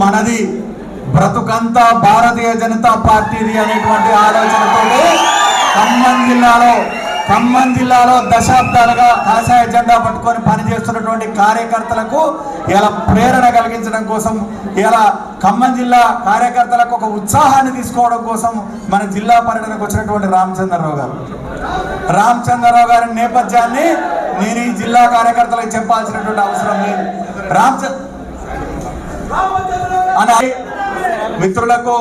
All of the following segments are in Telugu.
మనది బ్రతుకంతా భారతీయ జనతా పార్టీది అనేటువంటి ఆలోచనతో ఖమ్మం జిల్లాలో ఖమ్మం జిల్లాలో దశాబ్దాలుగా కాషాయ జెండా పట్టుకొని పనిచేస్తున్నటువంటి కార్యకర్తలకు ఇలా ప్రేరణ కలిగించడం కోసం ఇలా ఖమ్మం జిల్లా కార్యకర్తలకు ఒక ఉత్సాహాన్ని తీసుకోవడం కోసం మన జిల్లా పర్యటనకు వచ్చినటువంటి రామచంద్రరావు గారు. రామచంద్రరావు గారి నేపథ్యాన్ని నేను ఈ జిల్లా కార్యకర్తలకు చెప్పాల్సినటువంటి అవసరం లేదు. రామచంద్ర అని మిత్రులకు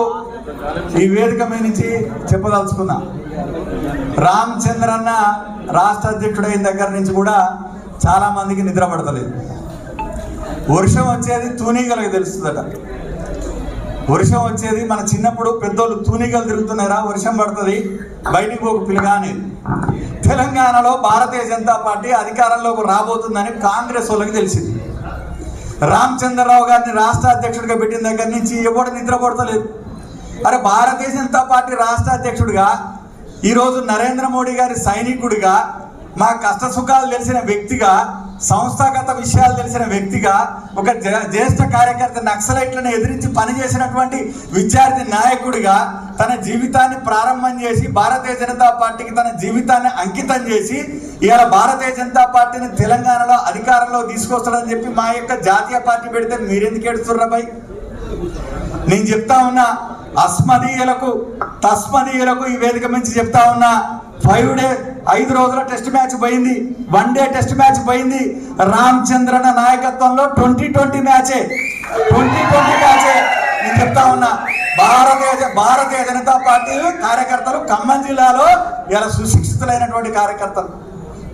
ఈ వేదిక మీద నుంచి చెప్పదలుచుకున్నా. రామచంద్రన్న రాష్ట్ర అధ్యక్షుడైన దగ్గర నుంచి కూడా చాలా మందికి నిద్ర పడతలేదు. వర్షం వచ్చేది తూనీగలకు తెలుస్తుందట. వర్షం వచ్చేది మన చిన్నప్పుడు పెద్దోళ్ళు తూనీగలు తిరుగుతున్నారా వర్షం పడుతుంది బయటికి ఒక పిల్లగా అనేది తెలంగాణలో భారతీయ జనతా పార్టీ అధికారంలోకి రాబోతుందని కాంగ్రెస్ వాళ్ళకి తెలిసింది. రామచంద్రరావు గారిని రాష్ట్ర అధ్యక్షుడిగా పెట్టిన దగ్గర నుంచి ఎవడు నిద్రపడతలేదు అరే భారతీయ జనతా పార్టీ రాష్ట్ర అధ్యక్షుడిగా ఈరోజు నరేంద్ర మోడీ గారి సైనికుడిగా మా కష్ట సుఖాలు తెలిసిన వ్యక్తిగా సంస్థాగత విషయాలు తెలిసిన వ్యక్తిగా ఒక జ్యేష్ఠ కార్యకర్త నక్సలైట్లను ఎదిరించి పనిచేసినటువంటి విద్యార్థి నాయకుడిగా తన జీవితాన్ని ప్రారంభం చేసి భారతీయ జనతా పార్టీకి తన జీవితాన్ని అంకితం చేసి ఇవాళ భారతీయ జనతా పార్టీని తెలంగాణలో అధికారంలో తీసుకొస్తాడని చెప్పి మా యొక్క జాతీయ పార్టీ పెడితే మీరెందుకు ఏడుస్తుర్రా భయ్? నేను చెప్తా ఉన్నా అస్మదీయులకు తస్మదీయులకు ఈ వేదిక నుంచి చెప్తా ఉన్నా ఫైవ్ డే ఐదు రోజుల టెస్ట్ మ్యాచ్ పోయింది. వన్ డే టెస్ట్ మ్యాచ్ పోయింది. రామచంద్రన నాయకత్వంలో ట్వంటీ ట్వంటీ మ్యాచే. ట్వంటీ ట్వంటీ మ్యాచే. నేను చెప్తా ఉన్నా. భారతీయ భారతీయ జనతా పార్టీ కార్యకర్తలు ఖమ్మం జిల్లాలో ఇలా సుశిక్షితులైనటువంటి కార్యకర్తలు.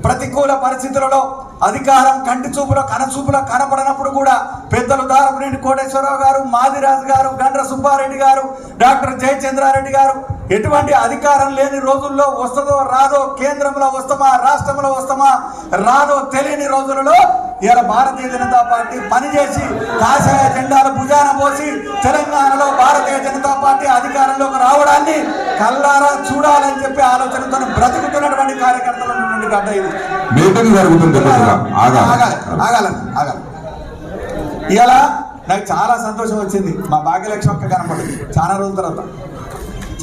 ప్రతికూల పరిస్థితులలో అధికారం కంటి చూపులో కనచూపులో కనపడనప్పుడు కూడా పెద్దలు దారపునేని కోటేశ్వరరావు గారు మాదిరాజు గారు గండ్ర సుబ్బారెడ్డి గారు డాక్టర్ జయచంద్రారెడ్డి గారు ఎటువంటి అధికారం లేని రోజుల్లో వస్తుందో రాదో కేంద్రంలో వస్తామా రాష్ట్రంలో వస్తామా రాదో తెలియని రోజులలో ఇలా భారతీయ జనతా పార్టీ పనిచేసి కాషాయ జెండాలు భుజాన పోసి తెలంగాణలో భారతీయ జనతా పార్టీ అధికారంలోకి రావడాన్ని కల్లారా చూడాలని చెప్పి ఆలోచనతో బ్రతుకుతున్నటువంటి కార్యకర్తలు ఉన్నటువంటి గడ్డ ఇది. ఆగాలి ఆగాలి. ఇలా నాకు చాలా సంతోషం వచ్చింది. మా భాగ్యలక్ష్మి అక్క కనపడింది. చాలా రోజుల తర్వాత.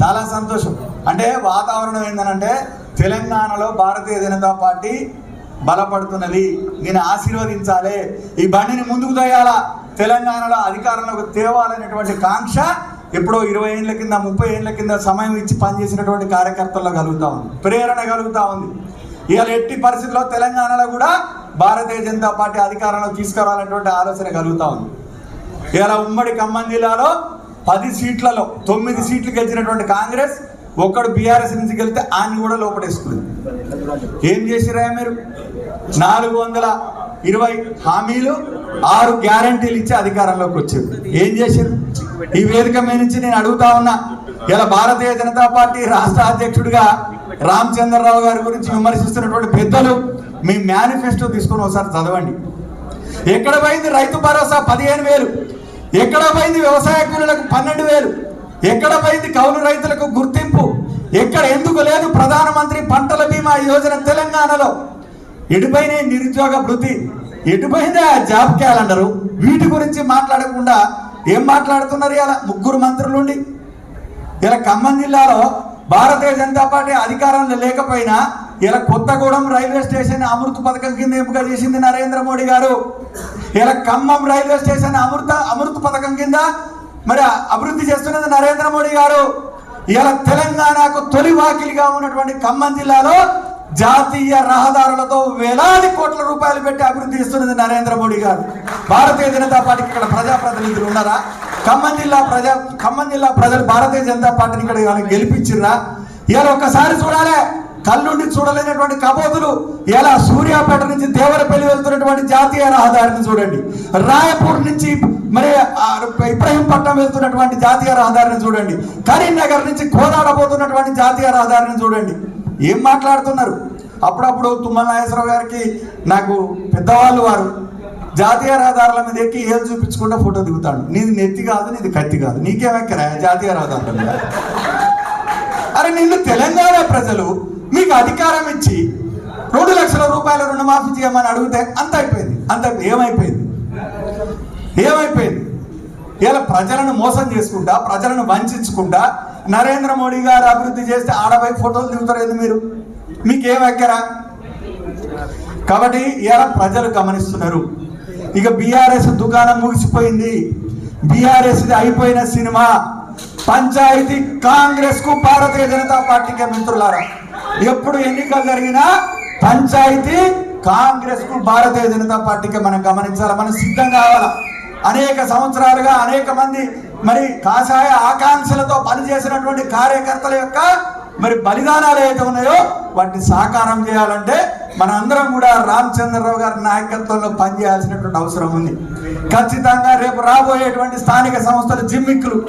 చాలా సంతోషం. అంటే వాతావరణం ఏంటంటే తెలంగాణలో భారతీయ జనతా పార్టీ బలపడుతున్నది. నేను ఆశీర్వదించాలి. ఈ బండిని ముందుకు తేయాలా? తెలంగాణలో అధికారంలోకి తేవాలనేటువంటి కాంక్ష ఎప్పుడో ఇరవై ఏళ్ళ కింద ముప్పై ఏళ్ళ కింద సమయం ఇచ్చి పనిచేసినటువంటి కార్యకర్తల్లో కలుగుతా ఉంది. ప్రేరణ కలుగుతా ఉంది. ఇవాళ ఎట్టి పరిస్థితుల్లో తెలంగాణలో కూడా భారతీయ జనతా పార్టీ అధికారంలో తీసుకురావాలనేటువంటి ఆలోచన కలుగుతా ఉంది. ఇవాళ ఉమ్మడి ఖమ్మం జిల్లాలో పది సీట్లలో తొమ్మిది సీట్లు గెలిచినటువంటి కాంగ్రెస్ ఒక్కడు బీఆర్ఎస్ నుంచి గెలితే ఆయన కూడా లోపడేసుకుంది ఏం చేసిరా మీరు? నాలుగు వందల ఇరవై హామీలు ఆరు గ్యారంటీలు ఇచ్చి అధికారంలోకి వచ్చారు. ఏం చేశారు ఈ వేదిక మీద నుంచి నేను అడుగుతా ఉన్నా ఇలా భారతీయ జనతా పార్టీ రాష్ట్ర అధ్యక్షుడిగా రామచంద్రరావు గారి గురించి విమర్శిస్తున్నటువంటి పెద్దలు మీ మేనిఫెస్టో తీసుకొని ఒకసారి చదవండి. ఎక్కడ పోయింది? రైతు భరోసా పదిహేను వేలు. ఎక్కడ పోయింది వ్యవసాయ కూలీలకు పన్నెండు వేలు? ఎక్కడ పోయింది కౌలు రైతులకు గుర్తింపు? ఎక్కడ ఎందుకు లేదు ప్రధానమంత్రి పంటల బీమా యోజన తెలంగాణలో? ఎటుపోయిన నిరుద్యోగ వృత్తి ఎటుపోయింది ఆ జాబ్ క్యాలెండరు? వీటి గురించి మాట్లాడకుండా ఏం మాట్లాడుతున్నారు ఇలా ముగ్గురు మంత్రులుండి? ఇలా ఖమ్మం జిల్లాలో భారతీయ జనతా పార్టీ అధికారంలో లేకపోయినా ఇలా కొత్తగూడెం రైల్వే స్టేషన్ అమృత పథకం కింద ఎంపిక చేసింది నరేంద్ర మోడీ గారు. ఇలా ఖమ్మం రైల్వే స్టేషన్ అమృత అమృత పథకం కింద మరి అభివృద్ధి చేస్తున్నది నరేంద్ర మోడీ గారు. ఇలా తెలంగాణకు తొలి వాకిలిగా ఉన్నటువంటి ఖమ్మం జిల్లాలో జాతీయ రహదారులతో వేలాది కోట్ల రూపాయలు పెట్టి అభివృద్ధి చేస్తున్నది నరేంద్ర మోడీ గారు. భారతీయ జనతా పార్టీకి ఇక్కడ ప్రజాప్రతినిధులు ఉన్నారా? ఖమ్మం జిల్లా ప్రజా ఖమ్మం జిల్లా ప్రజలు భారతీయ జనతా పార్టీని ఇక్కడ ఇవాళ గెలిపించిర్రా? ఇవాళ ఒక్కసారి చూడాలి. కళ్ళుండి చూడలేనటువంటి కబోతులు ఎలా సూర్యాపేట నుంచి దేవరపల్లి వెళ్తున్నటువంటి జాతీయ రహదారిని చూడండి. రాయపూర్ నుంచి మరి ఆ ఇబ్రహీంపట్నం వెళ్తున్నటువంటి జాతీయ రహదారిని చూడండి. కరీంనగర్ నుంచి కోదాడ పోతున్నటువంటి జాతీయ రహదారిని చూడండి. ఏం మాట్లాడుతున్నారు? అప్పుడప్పుడు తుమ్మల నాగేశ్వరరావు గారికి నాకు పెద్దవాళ్ళు వారు జాతీయ రహదారుల మీద ఎక్కి ఏం చూపించుకుంటా ఫోటో దిగుతాడు. నీది నెత్తి కాదు నీది కత్తి కాదు. నీకేమెక్కరా జాతీయ రహదారుల మీద. అరే నిన్ను తెలంగాణ ప్రజలు మీకు అధికారం ఇచ్చి రెండు లక్షల రూపాయల రుణమాఫీ చేయమని అడిగితే అంత అయిపోయింది. అంత ఏమైపోయింది? ఏమైపోయింది? ఇలా ప్రజలను మోసం చేసుకుంటా ప్రజలను వంచుకుంటా నరేంద్ర మోడీ గారు అభివృద్ధి చేస్తే ఆడపై ఫోటోలు దిగుతారు ఏంది మీరు? మీకేం ఎక్కరా కాబట్టి ఇలా ప్రజలు గమనిస్తున్నారు. ఇక బీఆర్ఎస్ దుకాణం ముగిసిపోయింది. బీఆర్ఎస్ అయిపోయిన సినిమా పంచాయతీ కాంగ్రెస్కు భారతీయ జనతా పార్టీకి మిత్రులారా. ఎప్పుడు ఎన్నికలు జరిగినా పంచాయతీ కాంగ్రెస్కు భారతీయ జనతా పార్టీకి మనం గమనించాలి. మనం సిద్ధం కావాలా? అనేక సంవత్సరాలుగా అనేక మంది మరి కాషాయ ఆకాంక్షలతో పనిచేసినటువంటి కార్యకర్తల యొక్క మరి బలిదానాలు ఏవైతే ఉన్నాయో వాటిని సాకారం చేయాలంటే మన అందరం కూడా రామచంద్రరావు గారి నాయకత్వంలో పనిచేయాల్సినటువంటి అవసరం ఉంది. ఖచ్చితంగా రేపు రాబోయేటువంటి స్థానిక సంస్థల జిమ్మిక్కులు.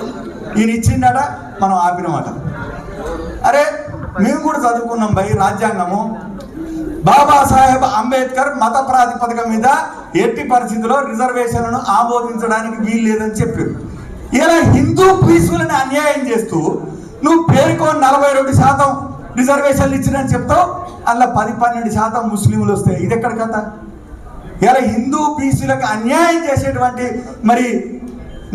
ఈయన ఇచ్చిండట మనం ఆపినమాట. అరే మేము కూడా చదువుకున్నాం భయ రాజ్యాంగము. బాబాసాహెబ్ అంబేద్కర్ మత ప్రాతిపదిక మీద ఎట్టి పరిస్థితుల్లో రిజర్వేషన్లను ఆమోదించడానికి వీలు లేదని చెప్పారు. ఇలా హిందూ పీసులని అన్యాయం చేస్తూ నువ్వు పేరుకో నలభై రెండు శాతం రిజర్వేషన్లు ఇచ్చినని చెప్తావు అలా పది పన్నెండు శాతం ముస్లింలు వస్తాయి. ఇది ఎక్కడ కథ? ఇలా హిందూ బీసీలకు అన్యాయం చేసేటువంటి మరి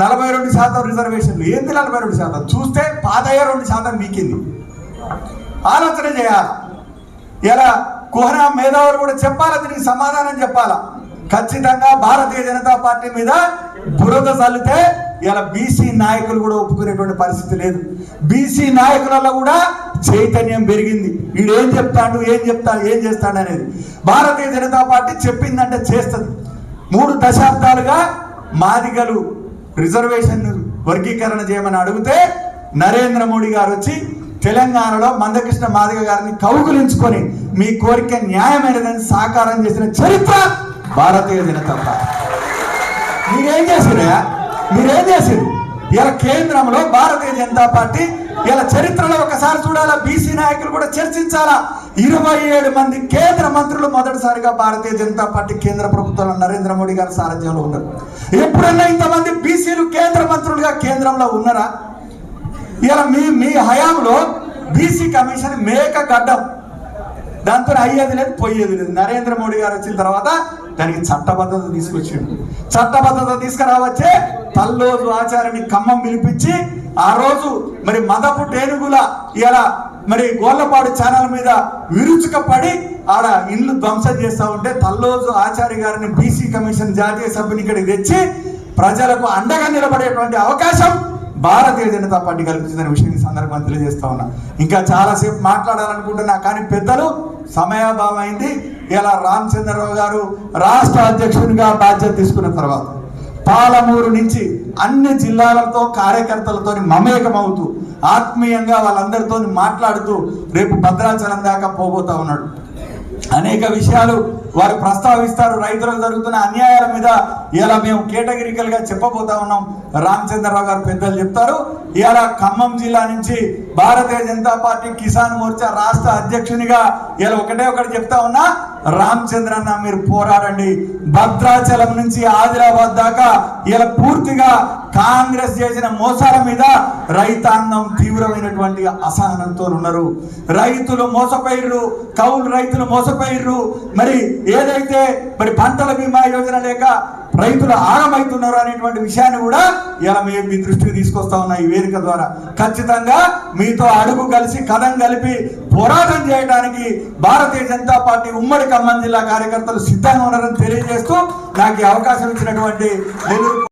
నలభై రెండు శాతం రిజర్వేషన్లు. ఏంది నలభై రెండు శాతం? చూస్తే పాతయ్య రెండు శాతం మీకింది. ఆలోచన చేయాలి. ఇలా కుహనా మేధావులు కూడా చెప్పాలా? దీనికి సమాధానం చెప్పాలా? ఖచ్చితంగా భారతీయ జనతా పార్టీ మీద బురద చల్లితే ఇలా బీసీ నాయకులు కూడా ఒప్పుకునేటువంటి పరిస్థితి లేదు. బీసీ నాయకులలో కూడా చైతన్యం పెరిగింది. వీడు ఏం చెప్తాడు ఏం చెప్తాడు ఏం చేస్తాడు అనేది. భారతీయ జనతా పార్టీ చెప్పిందంటే చేస్తుంది. మూడు దశాబ్దాలుగా మాదిగలు రిజర్వేషన్ వర్గీకరణ చేయమని అడిగితే నరేంద్ర మోడీ గారు వచ్చి తెలంగాణలో మందకృష్ణ మాదిగ గారిని కౌగులించుకొని మీ కోరిక న్యాయమైనదని సాకారం చేసిన చరిత్ర భారతీయ జనతా పార్టీ. మీరేం చేసిరా మీరేం చేసిరు ఇలా కేంద్రంలో భారతీయ జనతా పార్టీ ఇలా చరిత్రలో ఒకసారి చూడాలా? బీసీ నాయకులు కూడా చర్చించాలా? ఇరవై ఏడు మంది కేంద్ర మంత్రులు మొదటిసారిగా భారతీయ జనతా పార్టీ కేంద్ర ప్రభుత్వంలో నరేంద్ర మోడీ గారి సారథ్యంలో ఉన్నారు. ఎప్పుడన్నా ఇంతమంది బీసీలు కేంద్ర మంత్రులుగా కేంద్రంలో ఉన్నారా? ఇలా మీ మీ హయాంలో బీసీ కమిషన్ మేక గడ్డం. దాంతో అయ్యేది లేదు పోయేది లేదు. నరేంద్ర మోడీ గారు వచ్చిన తర్వాత దానికి చట్టబద్ధత తీసుకొచ్చిండు చట్టబద్ధత తీసుకురావచ్చే తల్లోజు ఆచార్యని ఖమ్మం పిలిపించి ఆ రోజు మరి మదపు టేనుగుల ఇలా మరి గోళ్ళపాడు ఛానల్ మీద విరుచుకపడి ఆడ ఇల్లు ధ్వంసం చేస్తా ఉంటే తల్లోజు ఆచార్య గారిని బీసీ కమిషన్ జాతీయ సభ్యుని ఇక్కడికి తెచ్చి ప్రజలకు అండగా నిలబడేటువంటి అవకాశం భారతీయ జనతా పార్టీ కల్పించిందనే విషయం ఈ సందర్భంగా తెలియజేస్తా ఉన్నా. ఇంకా చాలాసేపు మాట్లాడాలనుకుంటున్నా కానీ పెద్దలు సమయాభావం అయింది. ఇలా రామచంద్రరావు గారు రాష్ట్ర అధ్యక్షునిగా బాధ్యత తీసుకున్న తర్వాత పాలమూరు నుంచి అన్ని జిల్లాలతో కార్యకర్తలతో మమేకమవుతూ ఆత్మీయంగా వాళ్ళందరితో మాట్లాడుతూ రేపు భద్రాచలం దాకా పోబోతా ఉన్నాడు. అనేక విషయాలు వారు ప్రస్తావిస్తారు. రైతులకు జరుగుతున్న అన్యాయాల మీద ఇలా మేము కేటగిరికల్గా చెప్పబోతా ఉన్నాం. రామచంద్రరావు గారు పెద్దలు చెప్తారు. ఇలా ఖమ్మం జిల్లా నుంచి భారతీయ జనతా పార్టీ కిసాన్ మోర్చా రాష్ట్ర అధ్యక్షునిగా ఇలా ఒకటే ఒకటి చెప్తా ఉన్నా. రామచంద్ర అన్న మీరు పోరాడండి. భద్రాచలం నుంచి ఆదిలాబాద్ దాకా ఇలా పూర్తిగా కాంగ్రెస్ చేసిన మోసాల మీద రైతాంగం తీవ్రమైనటువంటి అసహనంతో ఉన్నారు. రైతులు మోసపోయిర్రు కౌలు రైతులు మోసపోయిర్రు. మరి ఏదైతే మరి పంటల బీమా యోజన లేక రైతులు ఆగమవుతున్నారు అనేటువంటి విషయాన్ని కూడా ఇలా మేము మీ దృష్టికి తీసుకొస్తా ఉన్నా ఈ వేదిక ద్వారా. ఖచ్చితంగా మీతో అడుగు కలిసి కథం కలిపి పోరాటం చేయడానికి భారతీయ జనతా పార్టీ ఉమ్మడి ఖమ్మం జిల్లా కార్యకర్తలు సిద్ధంగా ఉన్నారని తెలియజేస్తూ నాకు ఈ అవకాశం ఇచ్చినటువంటి